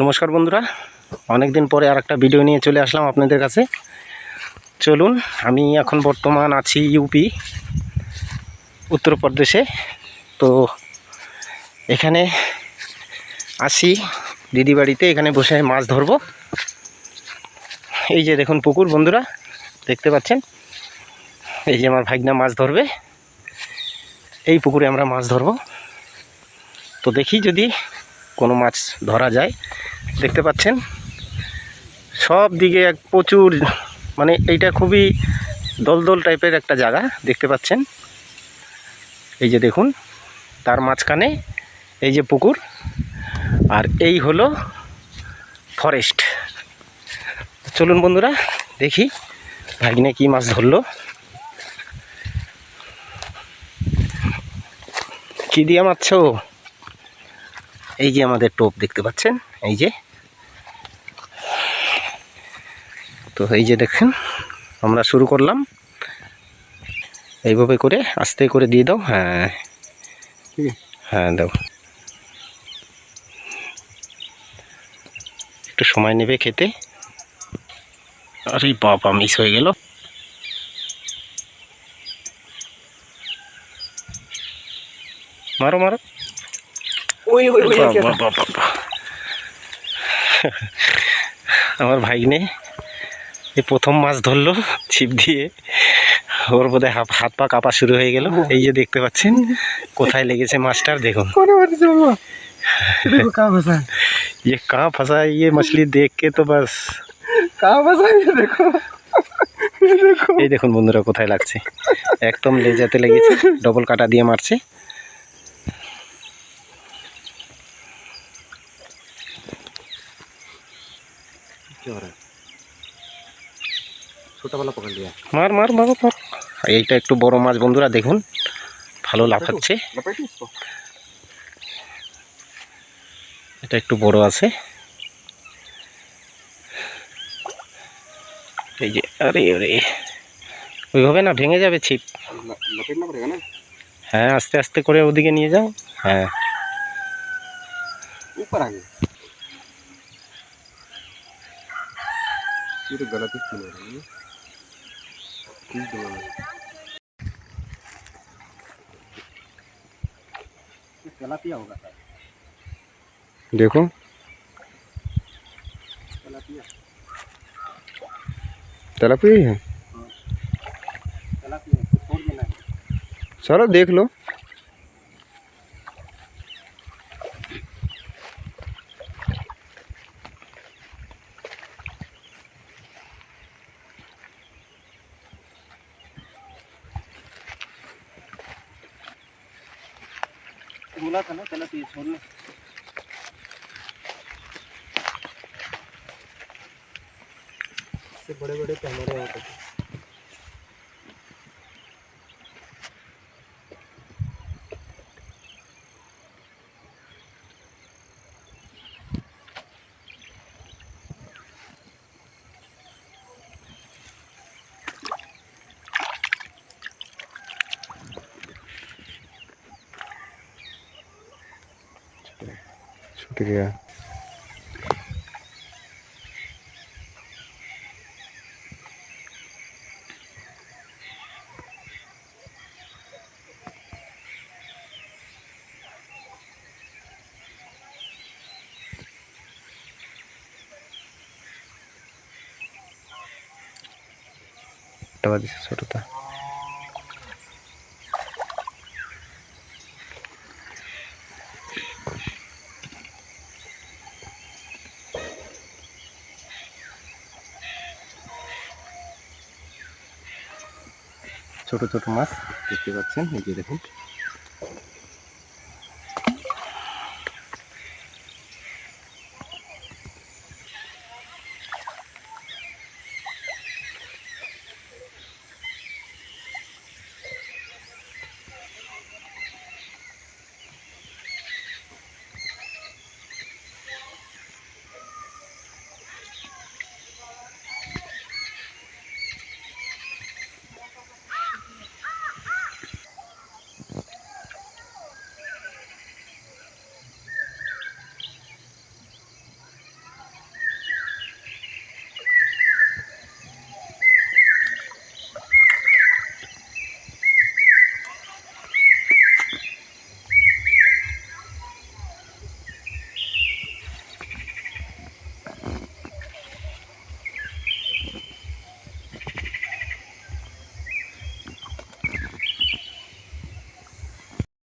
নমস্কার বন্ধুরা। অনেক দিন পরে আর একটা ভিডিও নিয়ে চলে আসলাম আপনাদের কাছে। চলুন, আমি এখন বর্তমান আছি ইউপি উত্তরপ্রদেশে। তো এখানে আসি দিদি বাড়িতে এখানে বসে মাছ ধরবো। এই যে দেখুন পুকুর বন্ধুরা, দেখতে পাচ্ছেন? এই যে আমার ভাগনা মাছ ধরবে। এই পুকুরে আমরা মাছ ধরবো। তো দেখি যদি কোনো মাছ ধরা যায়। দেখতে পাচ্ছেন? সব দিকে এক প্রচুর মানে এইটা খুবই দলদল টাইপের একটা জায়গা, দেখতে পাচ্ছেন? এই যে দেখুন, তার মাঝখানে এই যে পুকুর, আর এই হলো ফরেস্ট চলুন বন্ধুরা, দেখি ভাগিনে কি মাছ ধরলো। কি দিয়ে মারছো এই যে আমাদের টোপ দেখতে পাচ্ছেন, এই যে। তো এই যে দেখেন, আমরা শুরু করলাম। এইভাবে করে, আস্তে করে দিয়ে দাও হ্যাঁ। হ্যাঁ দাও। একটু সময় নেবে খেতে। আরে বাবা মিস হয়ে গেল। মারো মারো। ওই ওই ওই বাবা, বাবা, বাবা। আমার ভাগ্নে এই প্রথম মাছ ধরলো ছিপ দিয়ে ওর বোধহয় হাত হাত পা কাঁপা শুরু হয়ে গেল এই যে দেখতে পাচ্ছেন কোথায় লেগেছে মাছটার দেখুন कोने वाली से बाबा देखो कहाँ फंसा है ये कहाँ फंसा है ये मछली देख के तो बस कहाँ फंसा है ये देखो ये देखो এই দেখুন বন্ধুরা কোথায় লাগছে একদম লেজাতে লেগেছে ডবল কাটা দিয়ে মারছে क्या हो रहा है छोटा वाला पकड़ लिया মার মার মার মার এইটা একটু বড় মাছ বন্ধুরা দেখুন ভালো লাফাচ্ছে लपेटी इसको এটা একটু বড় আছে এই যে আরে আরে ওইভাবে না ভেঙে যাবে ছিপ ल- लपेटना पड़ेगा ना হ্যাঁ আস্তে আস্তে করে ওদিকে নিয়ে যাও হ্যাঁ ऊपर आ ये तो गलत ही सुन हो रही है। ठीक है। होगा देखो। तलप है चलो देख लो। धोला था ना गलत तो ये छोड़ना। इससे बड़े बड़े कैमरे आते हैं। पे ছুটে গিয়া টাকা দিছে ছোটটা ছোট ছোট মাছ দেখতে পাচ্ছেন এই যে দেখুন।